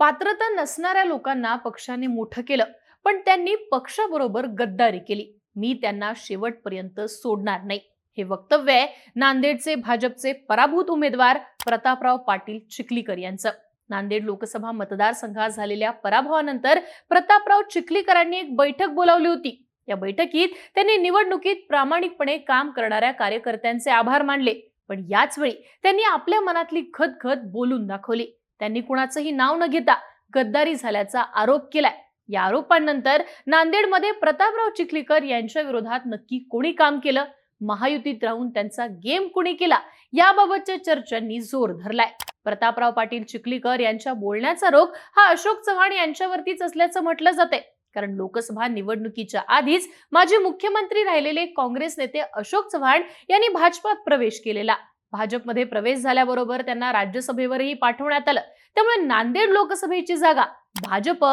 पात्रता नसणाऱ्या लोकांना पक्षाने मोठं केलं पण त्यांनी पक्षाबरोबर गद्दारी केली. मी त्यांना शेवटपर्यंत सोडणार नाही. हे वक्तव्य आहे नांदेडचे भाजपचे पराभूत उमेदवार प्रतापराव पाटील चिखलीकर यांचं. नांदेड लोकसभा मतदारसंघात झालेल्या पराभवानंतर प्रतापराव चिखलीकरांनी एक बैठक बोलावली होती. या बैठकीत त्यांनी निवडणुकीत प्रामाणिकपणे काम करणाऱ्या कार्यकर्त्यांचे आभार मानले. पण याच वेळी त्यांनी आपल्या मनातली खतखत बोलून दाखवली. त्यांनी कुणाचंही नाव न घेता गद्दारी झाल्याचा आरोप केलाय. या आरोपांनंतर नांदेडमध्ये प्रतापराव चिखलीकर यांच्या विरोधात नक्की कोणी काम केलं? महायुतीत राहून त्यांचा गेम कुणी केला? याबाबतच्या चर्चांनी जोर धरलाय. प्रतापराव पाटील चिखलीकर यांच्या बोलण्याचा रोग हा अशोक चव्हाण यांच्यावरतीच असल्याचं म्हटलं जाते कारण लोकसभा निवडणुकीच्या आधीच माजी मुख्यमंत्री राहिलेले काँग्रेस नेते अशोक चव्हाण यांनी भाजपात प्रवेश केलेला. भाजपमध्ये प्रवेश झाल्याबरोबर त्यांना राज्यसभेवरही पाठवण्यात आलं. त्यामुळे नांदेड लोकसभेची जागा भाजप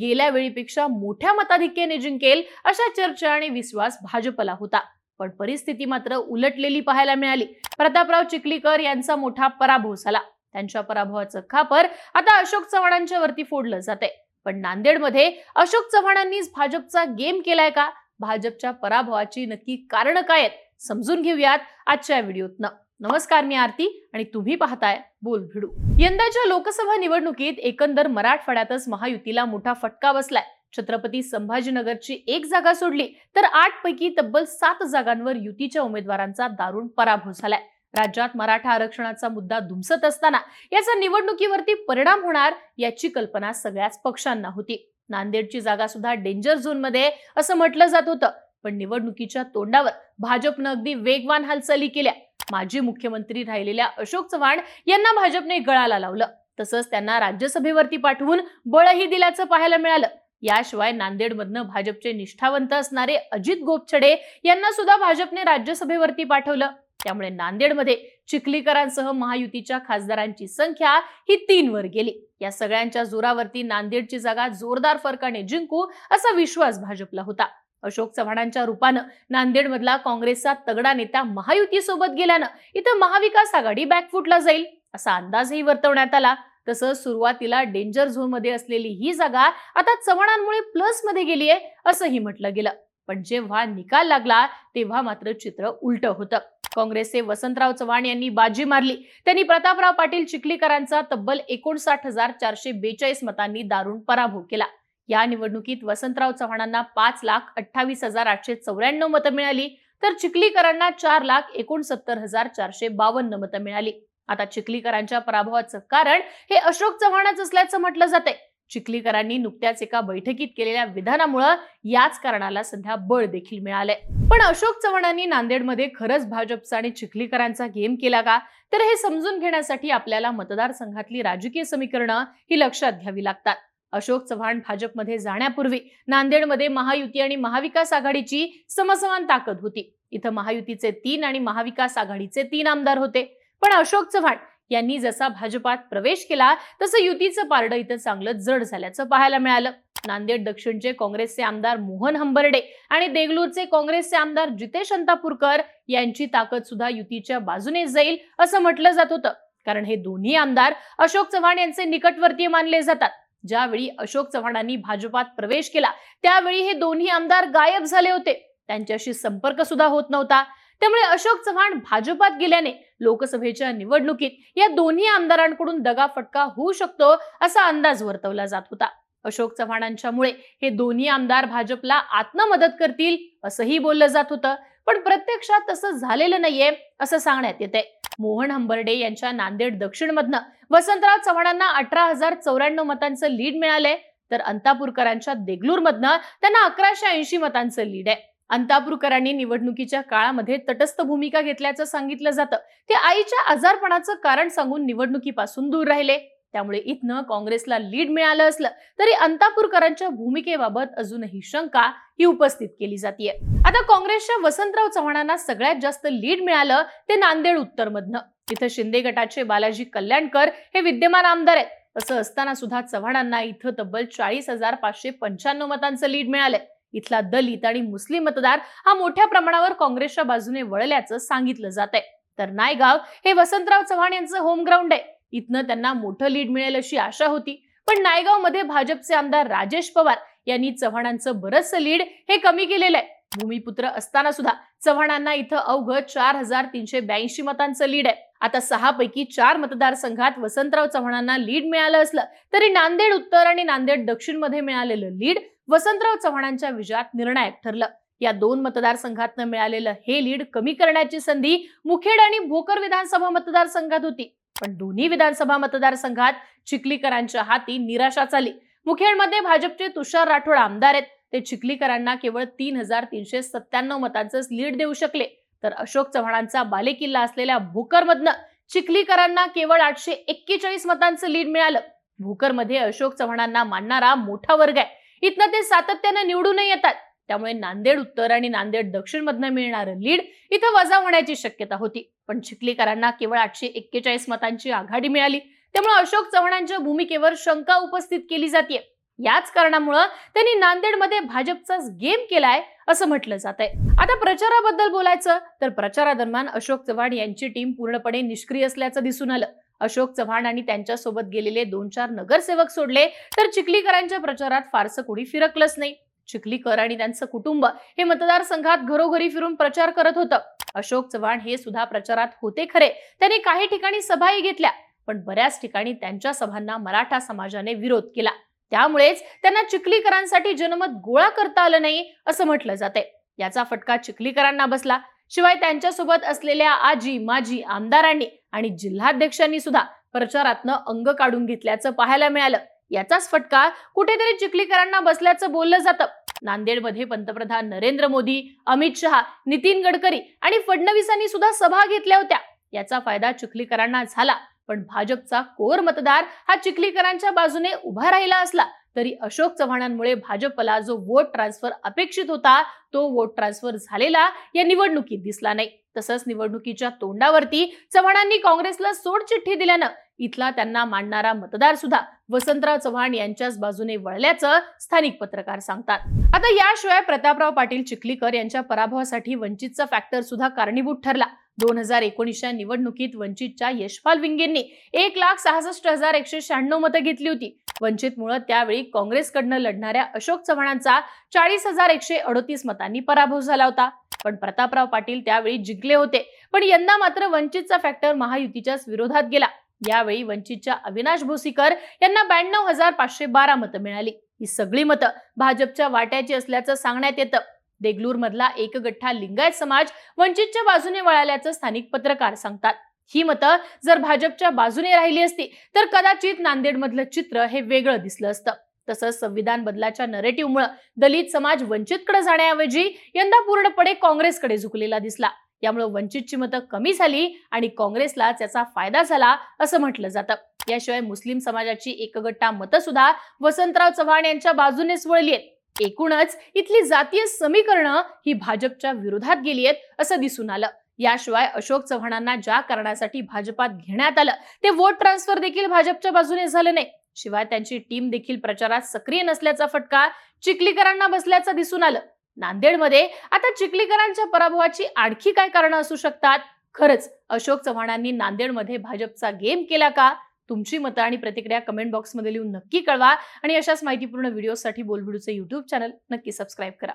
गेल्या वेळीपेक्षा मोठ्या मताधिक्याने जिंकेल अशा चर्चा आणि विश्वास भाजपला होता. पण परिस्थिती मात्र उलटलेली पाहायला मिळाली. प्रतापराव चिखलीकर यांचा मोठा पराभव झाला. त्यांच्या पराभवाचं खापर आता अशोक चव्हाणांच्या वरती फोडलं जाते पण नांदेडमध्ये अशोक चव्हाणांनीच भाजपचा गेम केलाय का? भाजपच्या पराभवाची नक्की कारण काय आहेत? समजून घेऊयात आजच्या व्हिडिओतनं. नमस्कार मी आरती आणि तुम्ही पाहताय बोल भिडू. यंदाच्या लोकसभा निवडणुकीत एकंदर मराठवाड्यातच महायुतीला मोठा फटका बसलाय. छत्रपती संभाजीनगरची एक जागा सोडली तर आठ पैकी तब्बल सात जागांवर युतीच्या उमेदवारांचा दारुण पराभव झालाय. राज्यात मराठा आरक्षणाचा मुद्दा धुमसत असताना याचा निवडणुकीवरती परिणाम होणार याची कल्पना सगळ्याच पक्षांना होती. नांदेडची जागा सुद्धा डेंजर झोनमध्ये असं म्हटलं जात होतं. पण निवडणुकीच्या तोंडावर भाजपनं अगदी वेगवान हालचाली केल्या. माजी मुख्यमंत्री राहिलेल्या अशोक चव्हाण यांना भाजपने गळाला लावलं. तसंच त्यांना राज्यसभेवरती पाठवून बळही दिल्याचं पाहायला मिळालं. याशिवाय नांदेडमधनं भाजपचे निष्ठावंत असणारे अजित गोपछडे यांना सुद्धा भाजपने राज्यसभेवरती पाठवलं. त्यामुळे नांदेडमध्ये चिखलीकरांसह महायुतीच्या खासदारांची संख्या ही तीन वर गेली. या सगळ्यांच्या जोरावरती नांदेडची जागा जोरदार फरकाने जिंकू असा विश्वास भाजपला होता. अशोक चव्हाणांच्या रूपानं नांदेडमधला काँग्रेसचा तगडा नेता महायुतीसोबत गेल्यानं इथं महाविकास आघाडी बॅकफुटला जाईल असा अंदाजही वर्तवण्यात आला. तसंच सुरुवातीला डेंजर झोनमध्ये असलेली ही जागा आता चव्हाणांमुळे प्लसमध्ये गेली आहे असंही म्हटलं गेलं. पण जेव्हा निकाल लागला तेव्हा मात्र चित्र उलट होतं. काँग्रेसचे वसंतराव चव्हाण यांनी बाजी मारली. त्यांनी प्रतापराव पाटील चिखलीकरांचा तब्बल एकोणसाठ हजार चारशे बेचाळीस मतांनी दारुण पराभव केला. या निवडणुकीत वसंतराव चव्हाणांना पाच लाख अठ्ठावीस हजार आठशे चौऱ्याण्णव मतं मिळाली. तर चिखलीकरांना चार लाख एकोणसत्तर हजार चारशे बावन्न मतं मिळाली. आता चिखलीकरांच्या पराभवाचं कारण हे अशोक चव्हाणच असल्याचं म्हटलं जाते चिखलीकरांनी नुकत्याच एका बैठकीत केलेल्या विधानामुळं याच कारणाला सध्या बळ देखील मिळालंय. पण अशोक चव्हाणांनी नांदेडमध्ये खरंच भाजपचा आणि चिखलीकरांचा गेम केला का? तर हे समजून घेण्यासाठी आपल्याला मतदारसंघातली राजकीय समीकरणं ही लक्षात घ्यावी लागतात. अशोक चव्हाण भाजपमध्ये जाण्यापूर्वी नांदेडमध्ये महायुती आणि महाविकास आघाडीची समसमान ताकद होती. इथं महायुतीचे तीन आणि महाविकास आघाडीचे तीन आमदार होते. पण अशोक चव्हाण यांनी जसा भाजपात प्रवेश केला तसं युतीचं पारडं इथं चांगलं जड झाल्याचं पाहायला मिळालं. नांदेड दक्षिणचे काँग्रेसचे आमदार मोहन हंबर्डे आणि देगलूरचे काँग्रेसचे आमदार जितेश अंतापूरकर यांची ताकद सुद्धा युतीच्या बाजूने जाईल असं म्हटलं जात होतं. कारण हे दोन्ही आमदार अशोक चव्हाण यांचे निकटवर्तीय मानले जातात. ज्यावेळी अशोक चव्हाणांनी भाजपात प्रवेश केला त्यावेळी हे दोन्ही आमदार गायब झाले होते. त्यांच्याशी संपर्क सुद्धा होत नव्हता. त्यामुळे अशोक चव्हाण भाजपात गेल्याने लोकसभेच्या निवडणुकीत या दोन्ही आमदारांकडून दगाफटका होऊ शकतो असा अंदाज वर्तवला जात होता. अशोक चव्हाणांच्यामुळे हे दोन्ही आमदार भाजपला आत्म मदत करतील असंही बोललं जात होतं. पण प्रत्यक्षात तसं झालेलं नाहीये असं सांगण्यात येते मोहन हंबर्डे यांच्या नांदेड दक्षिणमधनं वसंतराव चव्हाणांना अठरा हजार चौऱ्याण्णव मतांचं लीड मिळालंय. तर अंतापूरकरांच्या देगलूर मधनं त्यांना अकराशे ऐंशी मतांचं लीड आहे. अंतापूरकरांनी निवडणुकीच्या काळामध्ये तटस्थ भूमिका घेतल्याचं सांगितलं जातं. ते आईच्या आजारपणाचं कारण सांगून निवडणुकीपासून दूर राहिले. त्यामुळे इथनं काँग्रेसला लीड मिळालं असलं तरी अंतापूरकरांच्या भूमिकेबाबत अजूनही शंका ही उपस्थित केली जाते आता काँग्रेसच्या वसंतराव चव्हाणांना सगळ्यात जास्त लीड मिळालं ते नांदेड उत्तर मधनं इथं शिंदे गटाचे बालाजी कल्याणकर हे विद्यमान आमदार आहेत. असं असताना सुद्धा चव्हाणांना इथं तब्बल चाळीस हजार पाचशे पंच्याण्णव मतांचं लीड मिळालंय. इथला दलित आणि मुस्लिम मतदार हा मोठ्या प्रमाणावर काँग्रेसच्या बाजूने वळल्याचं सांगितलं जात आहे तर नायगाव हे वसंतराव चव्हाण यांचं होम ग्राउंड आहे. इथनं त्यांना मोठं लीड मिळेल अशी आशा होती. पण नायगावमध्ये भाजपचे आमदार राजेश पवार यांनी चव्हाणांचं बरचसं लीड हे कमी केलेलं आहे. भूमिपुत्र असताना सुद्धा चव्हाणांना इथं अवघं चार हजार तीनशे ब्याऐंशी मतांचं लीड आहे. आता सहा पैकी चार मतदारसंघात वसंतराव चव्हाणांना लीड मिळालं असलं तरी नांदेड उत्तर आणि नांदेड दक्षिणमध्ये मिळालेलं लीड वसंतराव चव्हाणांच्या विजयात निर्णायक ठरलं. या दोन मतदारसंघातनं मिळालेलं हे लीड कमी करण्याची संधी मुखेड आणि भोकर विधानसभा मतदारसंघात होती. पण दोन्ही विधानसभा मतदारसंघात चिखलीकरांच्या हाती निराशा आली मुखेडमध्ये भाजपचे तुषार राठोड आमदार आहेत. ते चिखलीकरांना केवळ तीन हजार तीनशे सत्त्याण्णव मतांचंच लीड देऊ शकले. तर अशोक चव्हाणांचा बालेकिल्ला असलेल्या भोकरमधनं चिखलीकरांना केवळ आठशे एक्केचाळीस मतांचं लीड मिळालं. भोकरमध्ये अशोक चव्हाणांना मानणारा मोठा वर्ग आहे. इथनं ते सातत्यानं निवडूनही येतात. त्यामुळे नांदेड उत्तर आणि नांदेड दक्षिणमधनं मिळणारं लीड इथं वजा होण्याची शक्यता होती. पण चिखलीकरांना केवळ आठशे एक्केचाळीस मतांची आघाडी मिळाली. त्यामुळे अशोक चव्हाणांच्या भूमिकेवर शंका उपस्थित केली जाते याच कारणामुळं त्यांनी नांदेडमध्ये भाजपचाच गेम केलाय असं म्हटलं जात आहे आता प्रचाराबद्दल बोलायचं तर प्रचारादरम्यान अशोक चव्हाण यांची टीम पूर्णपणे निष्क्रिय असल्याचं दिसून आलं. अशोक चव्हाण आणि त्यांच्यासोबत गेलेले दोन चार नगरसेवक सोडले तर चिखलीकरांच्या प्रचारात फारसं कोणी फिरकलंच नाही. चिखलीकर आणि त्यांचं कुटुंब हे मतदारसंघात घरोघरी फिरून प्रचार करत होतं. अशोक चव्हाण हे सुद्धा प्रचारात होते खरे. त्यांनी काही ठिकाणी सभाही घेतल्या पण बऱ्याच ठिकाणी त्यांच्या सभांना मराठा समाजाने विरोध केला. त्यामुळेच त्यांना चिखलीकरांसाठी जनमत गोळा करता आलं नाही असं म्हटलं जाते. याचा फटका चिखलीकरांना बसला. शिवाय त्यांच्यासोबत असलेल्या आजी माजी आमदारांनी आणि जिल्हाध्यक्षांनी सुद्धा प्रचारातनं अंग काढून घेतल्याचं पाहायला मिळालं. याचाच फटका कुठेतरी चिखलीकरांना बसल्याचं बोललं जातं. नांदेडमध्ये पंतप्रधान नरेंद्र मोदी अमित शहा नितीन गडकरी आणि फडणवीसांनी सुद्धा सभा घेतल्या होत्या. याचा फायदा चिखलीकरांना झाला. पण भाजपचा कोर मतदार हा चिखलीकरांच्या बाजूने उभा राहिला असला तरी अशोक चव्हाणांमुळे भाजपला जो वोट ट्रान्सफर अपेक्षित होता तो वोट ट्रान्सफर झालेला या निवडणुकीत दिसला नाही. तसंच निवडणुकीच्या तोंडावरती चव्हाणांनी काँग्रेसला सोडचिठ्ठी दिल्यानं इथला त्यांना मांडणारा मतदार सुद्धा वसंतराव चव्हाण यांच्याच बाजूने वळल्याचं स्थानिक पत्रकार सांगतात. आता याशिवाय प्रतापराव पाटील चिखलीकर यांच्या पराभवासाठी वंचितचा फॅक्टर सुद्धा कारणीभूत ठरला. दोन हजार एकोणीसच्या निवडणुकीत वंचितच्या यशपाल विंगेंनी एक लाख सहासष्ट हजार एकशे शहाण्णव मतं घेतली होती. वंचितमुळे त्यावेळी काँग्रेसकडनं लढणाऱ्या अशोक चव्हाणांचा चाळीस हजार एकशे अडोतीस मतांनी पराभव झाला होता. पण प्रतापराव पाटील त्यावेळी जिंकले होते. पण यंदा मात्र वंचितचा फॅक्टर महायुतीच्याच विरोधात गेला. यावेळी वंचितच्या अविनाश भोसीकर यांना ब्याण्णव हजार पाचशे बारा मतं मिळाली. ही सगळी मतं भाजपच्या वाट्याची असल्याचं सांगण्यात येतं. देगलूर मधला एक गठ्ठा लिंगायत समाज वंचितच्या बाजूने वळाल्याचं स्थानिक पत्रकार सांगतात. ही मतं जर भाजपच्या बाजूने राहिली असती तर कदाचित नांदेडमधलं चित्र हे वेगळं दिसलं असतं. तसंच संविधान बदलाच्या नरेटिव्हमुळे दलित समाज वंचितकडे जाण्याऐवजी यंदा पूर्णपणे काँग्रेसकडे झुकलेला दिसला. यामुळे वंचितची मतं कमी झाली आणि काँग्रेसला त्याचा फायदा झाला असं म्हटलं जातं. याशिवाय मुस्लिम समाजाची एकगट्टा मतं सुद्धा वसंतराव चव्हाण यांच्या बाजूनेच वळली आहेत. एकूणच इथली जातीय समीकरणं ही भाजपच्या विरोधात गेली आहेत असं दिसून आलं. याशिवाय अशोक चव्हाणांना ज्या कारणासाठी भाजपात घेण्यात आलं ते वोट ट्रान्सफर देखील भाजपच्या बाजूने झालं नाही. शिवाय त्यांची टीम देखील प्रचारात सक्रिय नसल्याचा फटका चिखलीकरांना बसल्याचं दिसून आलं. नांदेडमध्ये आता चिखलीकरांच्या पराभवाची आणखी काय कारणं असू शकतात? खरंच अशोक चव्हाणांनी नांदेडमध्ये भाजपचा गेम केला का? तुमची मतं आणि प्रतिक्रिया कमेंट बॉक्समध्ये लिहून नक्की कळवा आणि अशाच माहितीपूर्ण व्हिडिओसाठी बोलबिडूचं युट्यूब चॅनल नक्की सबस्क्राईब करा.